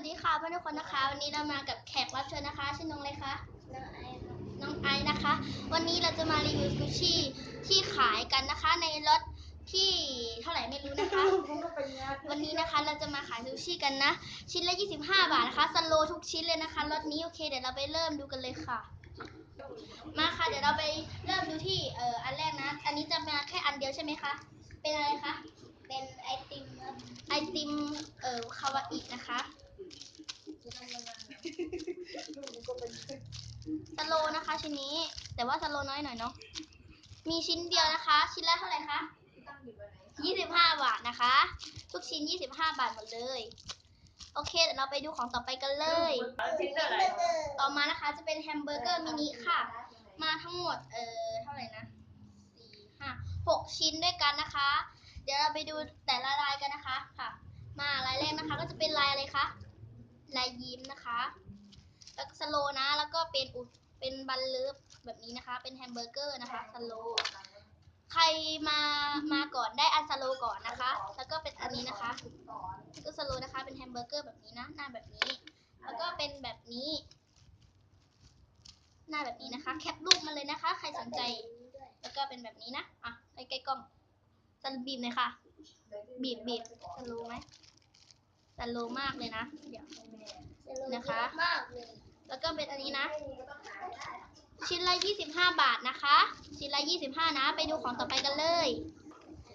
วัสดีค่ะเพื่อนทุกคนนะคะ วันนี้เรามากับแขกรับเชิญนะคะชื่อน้องอะไรคะน้องไอซ์ครับน้องไอซ์นะคะ วันนี้เราจะมารีวิวซูชิที่ขายกันนะคะ ในรถที่เท่าไหร่ไม่รู้นะคะ วันนี้นะคะเราจะมาขายซูชิกันนะ ชิ้นละ 25 บาทนะคะสโลทุกชิ้นเลยนะคะรถนี้โอเคเดี๋ยวเราไปเริ่มดูกันเลยค่ะ มาค่ะเดี๋ยวเราไปเริ่มดูที่เอ่ออันแรกนะ อันนี้จะมาแค่อันเดียวใช่ไหมคะเป็นอะไรคะเป็นไอติมครับไอติมเอ่อคาวาอินะคะสโล นะคะชิ้นนี้ แต่ว่าสโลน้อยหน่อยเนาะมีชิ้นเดียวนะคะ ชิ้นละเท่าไหร่คะ25บห้าบาทนะคะ ทุกชิ้น25บห้าบาทหมดเลย โอเคเดี๋ยวเราไปดูของต่อไปกันเลย ต่อมานะคะจะเป็นแฮมเบอร์เกอร์มินิค่ะ มาทั้งหมดเอ่อเท่าไหร่นะสี่ห้าหกชิ้นด้วยกันนะคะ เดี๋ยวเราไปดูแต่ละลายกันนะคะค่ะ มาลายแรกนะคะก็จะเป็นลายอะไรคะลายยิ้มนะคะ แล้วก็สโลนะแล้วก็เป็นอุ เป็นบันเลิฟแบบนี้นะคะ เป็นแฮมเบอร์เกอร์นะคะสโลใครมามาก่อนได้อันสโลก่อนนะคะ แล้วก็เป็นอันนี้นะคะก็สโลนะคะ เป็นแฮมเบอร์เกอร์แบบนี้นะ หน้าแบบนี้ แล้วก็เป็นแบบนี้ หน้าแบบนี้นะคะ แคปรูปมาเลยนะคะ ใครสนใจ แล้วก็เป็นแบบนี้นะ อะใกล้ๆกล้องสนบีบเลยค่ะ บีบบีบสโลว์ไหมสโลว์มากเลยนะ เดี๋ยวนะคะมากเลยแล้วก็เป็นอันนี้นะ ชิ้นละ 25 บาทนะคะ ชิ้นละ 25 นะ ไปดูของต่อไปกันเลย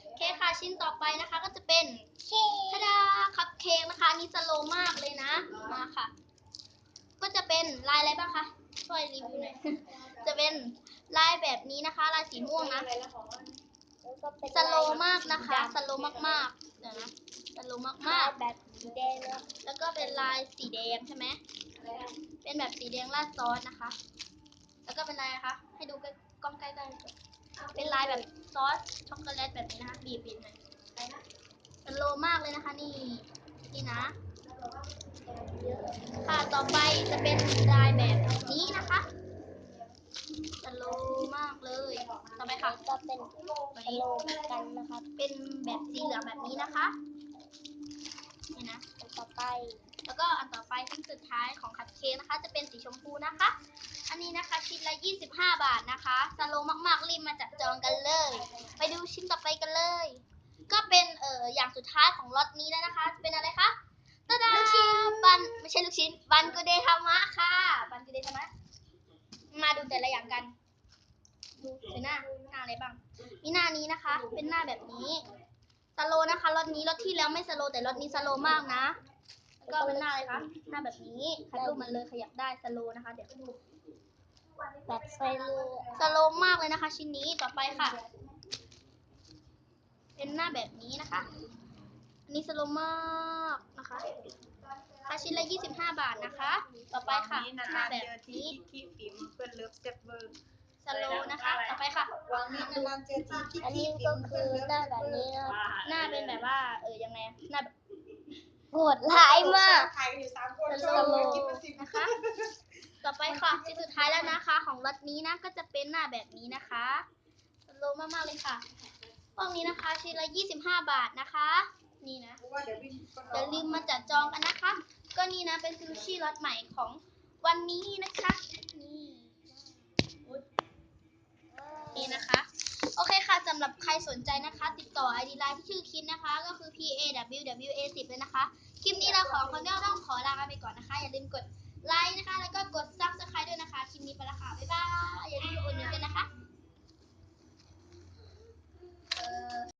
โอเคค่ะชิ้นต่อไปนะคะก็จะเป็นเค้ทาดาคัพเค้กนะคะอันนี่สโลว์มากเลยนะ มาค่ะ ก็จะเป็นลายอะไรบ้างคะ ช่วยรีวิวหน่อย จะเป็นลายแบบนี้นะคะ ลายสีม่วงนะแล้วก็เป็นสโลว์มากนะคะ สโลว์มากๆ เดี๋ยวนะสโลว์มากลายแบบสีแดงแล้วๆแล้วก็เป็นลายสีแดงใช่ไหมเป็นแบบสีแดงราดซอสนะคะ แล้วก็เป็นลายนะคะ ให้ดูใกล้กล้องใกล้ๆก่อนเป็นลายแบบซอสช็อกโกแลตแบบนี้นะคะบีบๆหน่อยสโลว์มากเลยนะคะ นี่นี่นะ ค่ะต่อไปจะเป็นลายแบบนี้นะคะสโลว์มากเลย ต่อไปค่ะก็เป็นสโลว์เหมือนกันนะครับเป็นแบบสีเหลืองแบบนี้นะคะ นี่นะ อันต่อไป แล้วก็อันต่อไปชิ้นสุดท้ายของคัพเค้กนะคะ จะเป็นสีชมพูนะคะ อันนี้นะคะชิ้นละ 25 บาทนะคะสโลว์มากๆรีบมาจับจองกันเลย ไปดูชิ้นต่อไปกันเลย ก็เป็นเอ่ออย่างสุดท้ายของล็อตนี้แล้วนะคะ เป็นอะไรคะตาดาบันไม่ใช่ลูกชิ้น บันกุเดธรรมะค่ะ บันกุเดธรรมะ มาดูแต่ละอย่างกัน ดูดูหน้าหน้าอะไรบ้าง มีหน้านี้นะคะ เป็นหน้าแบบนี้สโลว์นะคะรถนี้รถที่แล้วไม่สโลว์แต่รถนี้สโลว์มากนะแล้ว ก็เป็นหน้าอะไรคะหน้าแบบนี้ถ่ายรูปมันเลยขยับได้สโลว์นะคะ เดี๋ยวแบบไฟเรือสโลว์มากเลยนะคะ ชิ้นนี้ต่อไปค่ะ เป็นหน้าแบบนี้นะคะอันนี้สโลว์มากนะคะค่ะชิ้นละ 25 บาทนะคะ ต่อไปค่ะนี้หนะน้าคะแบบเจอที่นี้ที่ฟิล์มเพื่อนเลิฟสเต็ปเบอร์สโลว์นะคะ ต่อไปค่ะวางนี้นานๆเจอที่ที่อันนี้ก็คือหน้าแบบนี้นะครับหน้าเป็นแบบว่า เออยังไงหน้าแบบโหดร้ายมากถ่ายกันอยู่สามคนสโชโลว์ว์กินมาสินะคะ ต่อไปค่ะชิ้นสุดท้ายแล้วนะคะ ของรถนี้นะก็จะเป็นหน้าแบบนี้นะคะสโลว์มากๆเลยค่ะพวกนี้นะคะชิ้นละ25บาทนะคะ นี่นะว่าเดี๋ยววิ่งอย่าลืมมาจัดจองกันนะคะ ก็นี่นะเป็นซูชิรสใหม่ของวันนี้นะคะนี่นี่นะคะ โอเคค่ะสำหรับใครสนใจนะคะ ต่อไอดีไลน์ที่ชื่อคิปนะคะ ก็คือ p a w w a 10เลยนะคะ คลิปนี้เราขอคอนเดียวต้องขอลาไปก่อนนะคะ อย่าลืมกดไลค์นะคะ